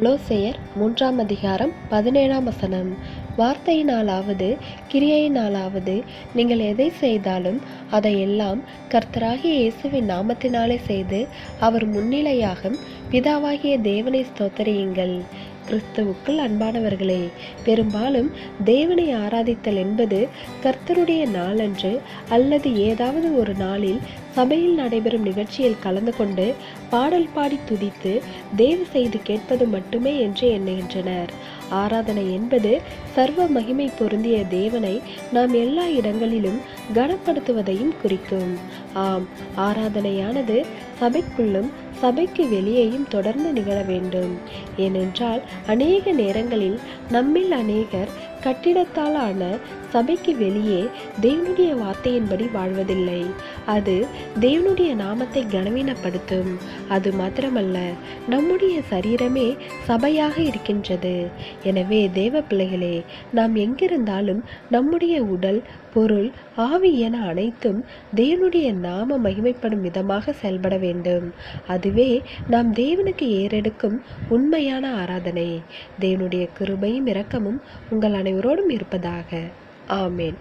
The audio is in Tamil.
கொலோசையர் மூன்றாம் அதிகாரம் பதினேழாம் வசனம். வார்த்தையினாலாவது கிரியையினாலாவது நீங்கள் எதை செய்தாலும் அதையெல்லாம் கர்த்தராகிய இயேசுவின் நாமத்தினாலே செய்து அவர் முன்னிலையாக பிதாவாகிய தேவனை ஸ்தோத்தரியுங்கள். கிறிஸ்தவுக்குள் அன்பானவர்களே பெரும்பாலும் தேவனை ஆராதித்தல் என்பது கர்த்தருடைய நாளன்று அல்லது ஏதாவது ஒரு நாளில் சபையில் நடைபெறும் நிகழ்ச்சியில் கலந்து கொண்டு பாடல் பாடி துதித்து தேவ செய்து கேட்பது மட்டுமே என்று எண்ணுகின்றனர். ஆராதனை என்பது சர்வ மகிமை பொருந்திய தேவனை நாம் எல்லா இடங்களிலும் கனப்படுத்துவதையும் குறிக்கும். ஆம் ஆராதனையானது சபைக்குள்ளும் சபைக்கு வெளியேயும் தொடர்ந்து நிகழ வேண்டும். ஏனென்றால் அநேக நேரங்களில் நம்மில் அநேகர் கட்டிடத்தாலான சபைக்கு வெளியே தேவனுடைய வார்த்தையின்படி வாழ்வதில்லை. அது தேவனுடைய நாமத்தை கனவீனப்படுத்தும். அது மாத்திரமல்ல நம்முடைய சரீரமே சபையாக இருக்கின்றது. எனவே தேவ பிள்ளைகளே நாம் எங்கிருந்தாலும் நம்முடைய உடல் பொருள் ஆவி என அனைத்தும் தேவனுடைய நாம மகிமைப்படும் விதமாக செயல்பட வேண்டும். அதுவே நாம் தேவனுக்கு ஏறெடுக்கும் உண்மையான ஆராதனை. தேவனுடைய கிருபையும் இரக்கமும் உங்கள் அனைவரோடும் இருப்பதாக. ஆமேன்.